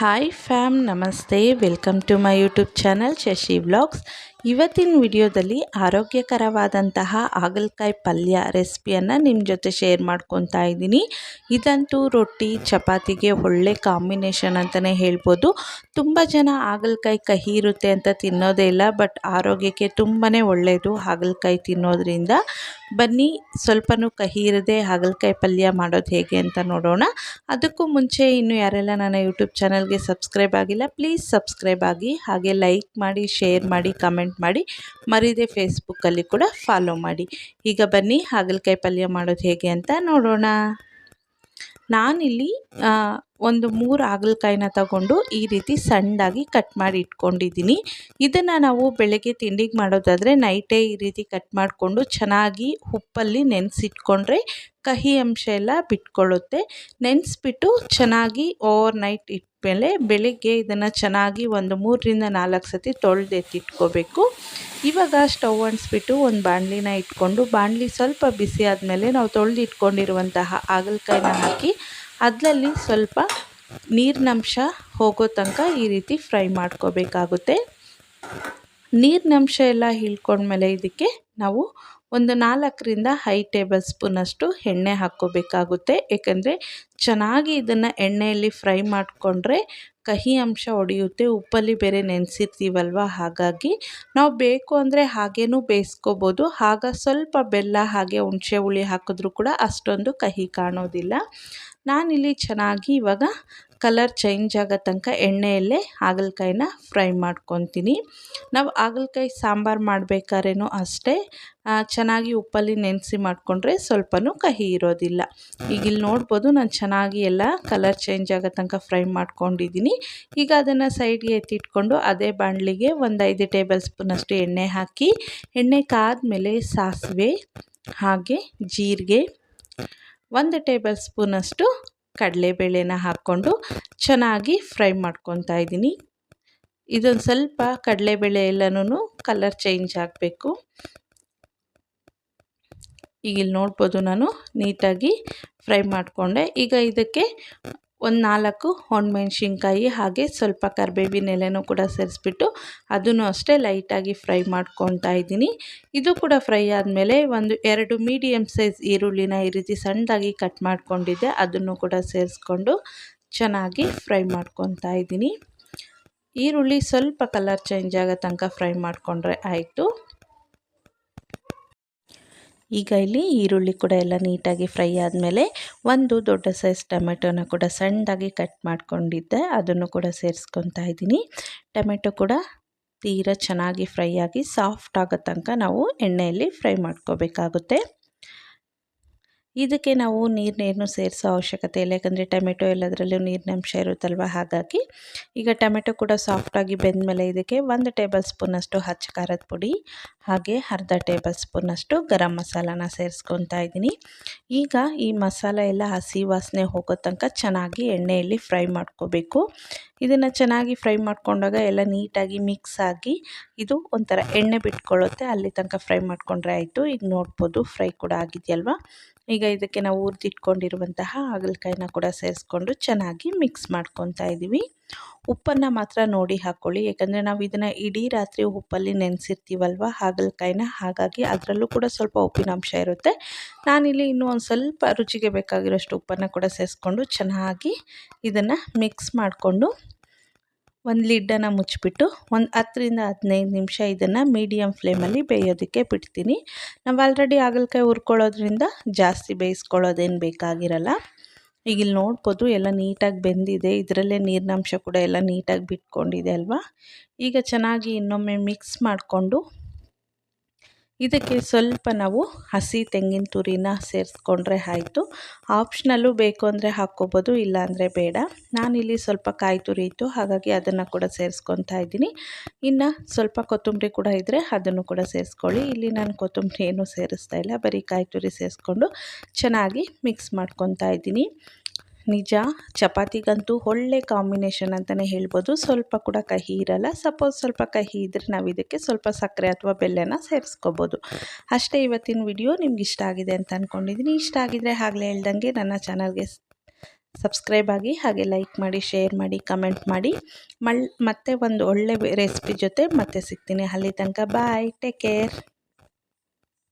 Hi fam నమస్తే welcome to my YouTube channel Shashi blogs ಇವತ್ತಿನ ವಿಡಿಯೋದಲ್ಲಿ ಆರೋಗ್ಯಕರವಾದಂತಹ ಹಾಗಲಕಾಯಿ ಪಲ್ಯ ರೆಸಿಪಿಯನ್ನು ನಿಮ್ಮ ಜೊತೆ ಶೇರ್ ಮಾಡ್ಕೊತಾ ಇದ್ದೀನಿ. ಇದಂತೂ ರೊಟ್ಟಿ, ಚಪಾತಿಗೆ ಒಳ್ಳೆ ಕಾಂಬಿನೇಷನ್ ಅಂತಲೇ ಹೇಳ್ಬೋದು. ತುಂಬ ಜನ ಹಾಗಲಕಾಯಿ ಕಹಿ ಇರುತ್ತೆ ಅಂತ ತಿನ್ನೋದೇ ಇಲ್ಲ, ಬಟ್ ಆರೋಗ್ಯಕ್ಕೆ ತುಂಬಾ ಒಳ್ಳೆಯದು ಹಾಗಲಕಾಯಿ ತಿನ್ನೋದ್ರಿಂದ. ಬನ್ನಿ, ಸ್ವಲ್ಪನೂ ಕಹಿ ಇರದೆ ಹಾಗಲಕಾಯಿ ಪಲ್ಯ ಮಾಡೋದು ಹೇಗೆ ಅಂತ ನೋಡೋಣ. ಅದಕ್ಕೂ ಮುಂಚೆ ಇನ್ನು ಯಾರೆಲ್ಲ ನನ್ನ ಯೂಟ್ಯೂಬ್ ಚಾನಲ್ಗೆ ಸಬ್ಸ್ಕ್ರೈಬ್ ಆಗಿಲ್ಲ, ಪ್ಲೀಸ್ ಸಬ್ಸ್ಕ್ರೈಬ್ ಆಗಿ ಹಾಗೆ ಲೈಕ್ ಮಾಡಿ, ಶೇರ್ ಮಾಡಿ, ಕಮೆಂಟ್ ಮಾಡಿ, ಮರೀದೆ ಫೇಸ್ಬುಕ್ಕಲ್ಲಿ ಕೂಡ ಫಾಲೋ ಮಾಡಿ. ಈಗ ಬನ್ನಿ, ಹಾಗಲಕಾಯಿ ಪಲ್ಯ ಮಾಡೋದು ಹೇಗೆ ಅಂತ ನೋಡೋಣ. ನಾನಿಲ್ಲಿ ಒಂದು ಮೂರು ಹಾಗಲಕಾಯಿನ ತಗೊಂಡು ಈ ರೀತಿ ಸಣ್ಣದಾಗಿ ಕಟ್ ಮಾಡಿ ಇಟ್ಕೊಂಡಿದ್ದೀನಿ. ಇದನ್ನು ನಾವು ಬೆಳಗ್ಗೆ ತಿಂಡಿಗೆ ಮಾಡೋದಾದರೆ ನೈಟೇ ಈ ರೀತಿ ಕಟ್ ಮಾಡಿಕೊಂಡು ಚೆನ್ನಾಗಿ ಉಪ್ಪಲ್ಲಿ ನೆನೆಸಿಟ್ಕೊಂಡ್ರೆ ಕಹಿ ಅಂಶ ಎಲ್ಲ ಬಿಟ್ಕೊಳ್ಳುತ್ತೆ. ನೆನೆಸ್ಬಿಟ್ಟು ಚೆನ್ನಾಗಿ ಓವರ್ ನೈಟ್ ಇಟ್ಮೇಲೆ ಬೆಳಿಗ್ಗೆ ಇದನ್ನು ಚೆನ್ನಾಗಿ ಒಂದು ಮೂರರಿಂದ ನಾಲ್ಕು ಸತಿ ತೊಳೆದು ಎತ್ತಿಟ್ಕೋಬೇಕು. ಇವಾಗ ಸ್ಟವ್ ಅಂಟಿಸ್ಬಿಟ್ಟು ಒಂದು ಬಾಣಲಿನ ಇಟ್ಕೊಂಡು, ಬಾಣಲಿ ಸ್ವಲ್ಪ ಬಿಸಿ ಆದಮೇಲೆ ನಾವು ತೊಳೆದು ಇಟ್ಕೊಂಡಿರುವಂತಹ ಹಾಗಲಕಾಯಿನ ಹಾಕಿ ಅದರಲ್ಲಿ ಸ್ವಲ್ಪ ನೀರಿನಂಶ ಹೋಗೋ ತನಕ ಈ ರೀತಿ ಫ್ರೈ ಮಾಡ್ಕೋಬೇಕಾಗುತ್ತೆ. ನೀರಿನಂಶ ಎಲ್ಲ ಹೀಳ್ಕೊಂಡ್ಮೇಲೆ ಇದಕ್ಕೆ ನಾವು ಒಂದು ನಾಲ್ಕರಿಂದ ಐದು ಟೇಬಲ್ ಸ್ಪೂನಷ್ಟು ಎಣ್ಣೆ ಹಾಕ್ಕೋಬೇಕಾಗುತ್ತೆ. ಏಕೆಂದರೆ ಚೆನ್ನಾಗಿ ಇದನ್ನು ಎಣ್ಣೆಯಲ್ಲಿ ಫ್ರೈ ಮಾಡಿಕೊಂಡ್ರೆ ಕಹಿ ಅಂಶ ಒಡೆಯುತ್ತೆ, ಉಪ್ಪಲ್ಲಿ ಬೇರೆ ನೆನೆಸಿರ್ತೀವಲ್ವ? ಹಾಗಾಗಿ ನಾವು ಬೇಕು ಅಂದರೆ ಹಾಗೇನೂ ಬೇಯಿಸ್ಕೋಬೋದು. ಆಗ ಸ್ವಲ್ಪ ಬೆಲ್ಲ, ಹಾಗೆ ಹುಣಸೆ ಹುಳಿ ಹಾಕಿದ್ರೂ ಕೂಡ ಅಷ್ಟೊಂದು ಕಹಿ ಕಾಣೋದಿಲ್ಲ. ನಾನಿಲ್ಲಿ ಚೆನ್ನಾಗಿ ಇವಾಗ ಕಲರ್ ಚೇಂಜ್ ಆಗೋ ತನಕ ಎಣ್ಣೆಯಲ್ಲೇ ಹಾಗಲಕಾಯಿನ ಫ್ರೈ ಮಾಡ್ಕೊತೀನಿ. ನಾವು ಹಾಗಲಕಾಯಿ ಸಾಂಬಾರು ಮಾಡಬೇಕಾದ್ರೇನೂ ಅಷ್ಟೇ ಚೆನ್ನಾಗಿ ಉಪ್ಪಲ್ಲಿ ನೆನೆಸಿ ಮಾಡಿಕೊಂಡ್ರೆ ಸ್ವಲ್ಪನೂ ಕಹಿ ಇರೋದಿಲ್ಲ. ಈಗ ಇಲ್ಲಿ ನೋಡ್ಬೋದು ನಾನು ಚೆನ್ನಾಗಿ ಎಲ್ಲ ಕಲರ್ ಚೇಂಜ್ ಆಗೋ ತನಕ ಫ್ರೈ ಮಾಡ್ಕೊಂಡಿದ್ದೀನಿ. ಈಗ ಅದನ್ನು ಸೈಡ್ಗೆ ಎತ್ತಿಟ್ಕೊಂಡು ಅದೇ ಬಾಣಲಿಗೆ ಒಂದು ಐದು ಟೇಬಲ್ ಸ್ಪೂನಷ್ಟು ಎಣ್ಣೆ ಹಾಕಿ, ಎಣ್ಣೆ ಕಾದ್ಮೇಲೆ ಸಾಸಿವೆ, ಹಾಗೆ ಜೀರಿಗೆ, ಒಂದು ಟೇಬಲ್ ಸ್ಪೂನಷ್ಟು ಕಡಲೆಬೇಳೆನ ಹಾಕ್ಕೊಂಡು ಚೆನ್ನಾಗಿ ಫ್ರೈ ಮಾಡ್ಕೊತಾ ಇದ್ದೀನಿ. ಇದೊಂದು ಸ್ವಲ್ಪ ಕಡಲೆಬೇಳೆ ಎಲ್ಲನೂ ಕಲರ್ ಚೇಂಜ್ ಆಗಬೇಕು. ಈಗ ಇಲ್ಲಿ ನೋಡ್ಬೋದು ನಾನು ನೀಟಾಗಿ ಫ್ರೈ ಮಾಡಿಕೊಂಡೆ. ಈಗ ಇದಕ್ಕೆ ಒಂದು ನಾಲ್ಕು ಒಣಮೆಣ್ಸಿನ್ಕಾಯಿ ಹಾಗೆ ಸ್ವಲ್ಪ ಕರಿಬೇವಿನ ಎಲೆನೂ ಕೂಡ ಸೇರಿಸ್ಬಿಟ್ಟು ಅದನ್ನು ಅಷ್ಟೇ ಲೈಟಾಗಿ ಫ್ರೈ ಮಾಡ್ಕೊತಾ ಇದ್ದೀನಿ. ಇದು ಕೂಡ ಫ್ರೈ ಆದಮೇಲೆ ಒಂದು ಎರಡು ಮೀಡಿಯಮ್ ಸೈಜ್ ಈರುಳ್ಳಿನ ಈ ರೀತಿ ಸಣ್ಣದಾಗಿ ಕಟ್ ಮಾಡ್ಕೊಂಡಿದ್ದೆ. ಅದನ್ನು ಕೂಡ ಸೇರಿಸ್ಕೊಂಡು ಚೆನ್ನಾಗಿ ಫ್ರೈ ಮಾಡ್ಕೊತಾ ಇದ್ದೀನಿ. ಈರುಳ್ಳಿ ಸ್ವಲ್ಪ ಕಲರ್ ಚೇಂಜ್ ಆಗೋ ತನಕ ಫ್ರೈ ಮಾಡಿಕೊಂಡ್ರೆ ಆಯಿತು. ಈಗ ಇಲ್ಲಿ ಈರುಳ್ಳಿ ಕೂಡ ಎಲ್ಲ ನೀಟಾಗಿ ಫ್ರೈ ಆದಮೇಲೆ ಒಂದು ದೊಡ್ಡ ಸೈಜ್ ಟೊಮೆಟೊನ ಕೂಡ ಸಣ್ಣದಾಗಿ ಕಟ್ ಮಾಡ್ಕೊಂಡಿದ್ದೆ. ಅದನ್ನು ಕೂಡ ಸೇರಿಸ್ಕೊತಾ ಇದ್ದೀನಿ. ಟೊಮೆಟೊ ಕೂಡ ತೀರ ಚೆನ್ನಾಗಿ ಫ್ರೈ ಆಗಿ ಸಾಫ್ಟ್ ಆಗೋ ತನಕ ನಾವು ಎಣ್ಣೆಯಲ್ಲಿ ಫ್ರೈ ಮಾಡ್ಕೋಬೇಕಾಗುತ್ತೆ. ಇದಕ್ಕೆ ನಾವು ನೀರನ್ನೇನು ಸೇರಿಸೋ ಅವಶ್ಯಕತೆ ಇಲ್ಲ. ಯಾಕಂದರೆ ಟೊಮೆಟೊ ಎಲ್ಲದರಲ್ಲೂ ನೀರಿನ ಅಂಶ ಇರುತ್ತಲ್ವ? ಹಾಗಾಗಿ ಈಗ ಟೊಮೆಟೊ ಕೂಡ ಸಾಫ್ಟಾಗಿ ಬೆಂದಮೇಲೆ ಇದಕ್ಕೆ ಒಂದು ಟೇಬಲ್ ಸ್ಪೂನಷ್ಟು ಹಚ್ಚ ಖಾರದ ಪುಡಿ, ಹಾಗೆ ಅರ್ಧ ಟೇಬಲ್ ಸ್ಪೂನಷ್ಟು ಗರಂ ಮಸಾಲಾನ ಸೇರಿಸ್ಕೊತಾ ಇದ್ದೀನಿ. ಈಗ ಈ ಮಸಾಲ ಎಲ್ಲ ಹಸಿ ವಾಸನೆ ಹೋಗೋ ತನಕ ಚೆನ್ನಾಗಿ ಎಣ್ಣೆಯಲ್ಲಿ ಫ್ರೈ ಮಾಡ್ಕೋಬೇಕು. ಇದನ್ನು ಚೆನ್ನಾಗಿ ಫ್ರೈ ಮಾಡ್ಕೊಂಡಾಗ ಎಲ್ಲ ನೀಟಾಗಿ ಮಿಕ್ಸ್ ಆಗಿ ಇದು ಒಂಥರ ಎಣ್ಣೆ ಬಿಟ್ಕೊಳ್ಳುತ್ತೆ. ಅಲ್ಲಿ ತನಕ ಫ್ರೈ ಮಾಡ್ಕೊಂಡ್ರೆ ಆಯಿತು. ಈಗ ನೋಡ್ಬೋದು ಫ್ರೈ ಕೂಡ ಆಗಿದೆಯಲ್ವ? ಈಗ ಇದಕ್ಕೆ ನಾವು ಹುರಿದಿಟ್ಕೊಂಡಿರುವಂತಹ ಹಾಗಲಕಾಯಿನ ಕೂಡ ಸೇರಿಸ್ಕೊಂಡು ಚೆನ್ನಾಗಿ ಮಿಕ್ಸ್ ಮಾಡ್ಕೊತಾ ಇದ್ದೀವಿ ಉಪ್ಪನ್ನು ಮಾತ್ರ ನೋಡಿ ಹಾಕ್ಕೊಳ್ಳಿ ಯಾಕಂದರೆ ನಾವು ಇದನ್ನು ಇಡೀ ರಾತ್ರಿ ಉಪ್ಪಲ್ಲಿ ನೆನೆಸಿರ್ತೀವಲ್ವ ಹಾಗಲಕಾಯಿನ? ಹಾಗಾಗಿ ಅದರಲ್ಲೂ ಕೂಡ ಸ್ವಲ್ಪ ಉಪ್ಪಿನಾಂಶ ಇರುತ್ತೆ. ನಾನಿಲ್ಲಿ ಇನ್ನೂ ಒಂದು ಸ್ವಲ್ಪ ರುಚಿಗೆ ಬೇಕಾಗಿರೋಷ್ಟು ಉಪ್ಪನ್ನು ಕೂಡ ಸೇರಿಸ್ಕೊಂಡು ಚೆನ್ನಾಗಿ ಇದನ್ನು ಮಿಕ್ಸ್ ಮಾಡಿಕೊಂಡು ಒಂದು ಲಿಡ್ಡನ್ನು ಮುಚ್ಚಿಬಿಟ್ಟು ಒಂದು ಹತ್ತರಿಂದ ಹದಿನೈದು ನಿಮಿಷ ಇದನ್ನು ಮೀಡಿಯಮ್ ಫ್ಲೇಮಲ್ಲಿ ಬೇಯೋದಕ್ಕೆ ಬಿಡ್ತೀನಿ. ನಾವು ಆಲ್ರೆಡಿ ಹಾಗಲಕಾಯಿ ಹುರ್ಕೊಳ್ಳೋದ್ರಿಂದ ಜಾಸ್ತಿ ಬೇಯಿಸ್ಕೊಳ್ಳೋದೇನು ಬೇಕಾಗಿರಲ್ಲ. ಈಗ ಇಲ್ಲಿ ನೋಡ್ಬೋದು ಎಲ್ಲ ನೀಟಾಗಿ ಬೆಂದಿದೆ. ಇದರಲ್ಲೇ ನೀರಿನಂಶ ಕೂಡ ಎಲ್ಲ ನೀಟಾಗಿ ಬಿಟ್ಕೊಂಡಿದೆ ಅಲ್ವಾ? ಈಗ ಚೆನ್ನಾಗಿ ಇನ್ನೊಮ್ಮೆ ಮಿಕ್ಸ್ ಮಾಡಿಕೊಂಡು ಇದಕ್ಕೆ ಸ್ವಲ್ಪ ನಾವು ಹಸಿ ತೆಂಗಿನ ತುರಿನ ಸೇರಿಸ್ಕೊಂಡ್ರೆ ಆಯಿತು. ಆಪ್ಷನಲ್ಲೂ ಬೇಕು ಅಂದರೆ ಹಾಕ್ಕೋಬೋದು ಇಲ್ಲಾಂದರೆ ಬೇಡ. ನಾನಿಲ್ಲಿ ಸ್ವಲ್ಪ ಕಾಯಿ ತುರಿ ಇತ್ತು, ಹಾಗಾಗಿ ಅದನ್ನು ಕೂಡ ಸೇರಿಸ್ಕೊತಾ ಇದ್ದೀನಿ. ಇನ್ನು ಸ್ವಲ್ಪ ಕೊತ್ತಂಬರಿ ಕೂಡ ಇದ್ದರೆ ಅದನ್ನು ಕೂಡ ಸೇರಿಸ್ಕೊಳ್ಳಿ. ಇಲ್ಲಿ ನಾನು ಕೊತ್ತಂಬರಿ ಏನೂ ಸೇರಿಸ್ತಾ ಇಲ್ಲ, ಬರೀ ಕಾಯಿ ತುರಿ ಸೇರಿಸ್ಕೊಂಡು ಚೆನ್ನಾಗಿ ಮಿಕ್ಸ್ ಮಾಡ್ಕೊತಾ ಇದ್ದೀನಿ. ನಿಜ, ಚಪಾತಿಗಂತೂ ಒಳ್ಳೆ ಕಾಂಬಿನೇಷನ್ ಅಂತಲೇ ಹೇಳ್ಬೋದು. ಸ್ವಲ್ಪ ಕೂಡ ಕಹಿ ಇರಲ್ಲ. ಸಪೋಸ್ ಸ್ವಲ್ಪ ಕಹಿ ಇದ್ದರೆ ನಾವು ಇದಕ್ಕೆ ಸ್ವಲ್ಪ ಸಕ್ಕರೆ ಅಥವಾ ಬೆಲ್ಲನ ಸೇರಿಸ್ಕೋಬೋದು. ಅಷ್ಟೇ ಇವತ್ತಿನ ವಿಡಿಯೋ ನಿಮ್ಗೆ ಇಷ್ಟ ಆಗಿದೆ ಅಂತ ಅಂದ್ಕೊಂಡಿದ್ದೀನಿ ಇಷ್ಟ ಆಗಿದರೆ ಆಗಲೇ ಹೇಳ್ದಂಗೆ ನನ್ನ ಚಾನಲ್ಗೆ ಸಬ್ಸ್ಕ್ರೈಬ್ ಆಗಿ ಹಾಗೆ ಲೈಕ್ ಮಾಡಿ ಶೇರ್ ಮಾಡಿ ಕಮೆಂಟ್ ಮಾಡಿ. ಮಳ್, ಮತ್ತೆ ಒಂದು ಒಳ್ಳೆ ರೆಸಿಪಿ ಜೊತೆ ಮತ್ತೆ ಸಿಗ್ತೀನಿ. ಅಲ್ಲಿ ತನಕ ಬಾಯ್ ಟೇಕ್ ಕೇರ್